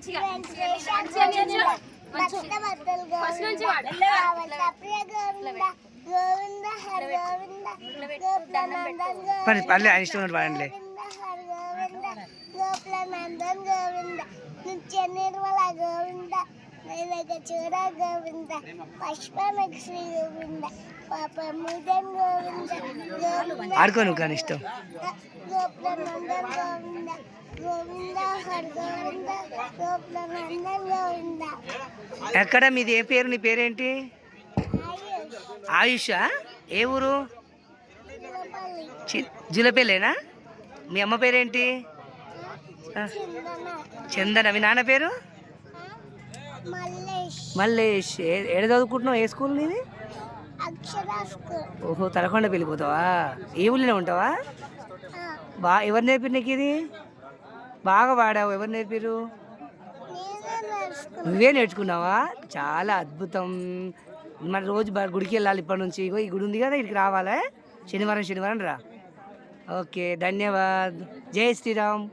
మంచిగా. ఫస్ట్ నుంచి వాడు. గోవింద. హర గోవింద. గోపులనందన్ మరి పర్లే ఆయన ఇష్టం ఉన్నట్టు పాడండి గోవింద గోపులనందన్ గోవింద. నిత్య నిర్మల గోవింద. నైవేద్య చూడ గోవింద. పుష్పనక శ్రీ గోవింద. పాప ముదన్ గోవింద. గోవింద ఆడుకో నువ్వు కానీ ఇష్టం. ఎక్కడ మీది? ఏ పేరు? నీ పేరేంటి? ఆయుష్. ఏ ఊరు? జులపల్లేనా మీ అమ్మ పేరేంటి? చిందన. మీ నాన్న పేరు? మల్లేష్. ఏడ చదువుకుంటున్నావు? ఏ స్కూల్ నీది? ఓహో తలకొండ వెళ్ళిపోతావా ఏ ఊళ్ళో ఉంటావా? బా ఎవరు నేర్పిరు నీకు ఇది? బాగా వాడావు ఎవరు నేర్పిరు నువ్వే నేర్చుకున్నావా? చాలా అద్భుతం. మన రోజు బ- గుడికి వెళ్ళాలి ఇప్పటి నుంచి. ఇగో ఈ గుడి ఉంది కదా ఇక్కడికి రావాలా? శనివారం శనివారం రా. ఓకే ధన్యవాద్. జై శ్రీరామ్.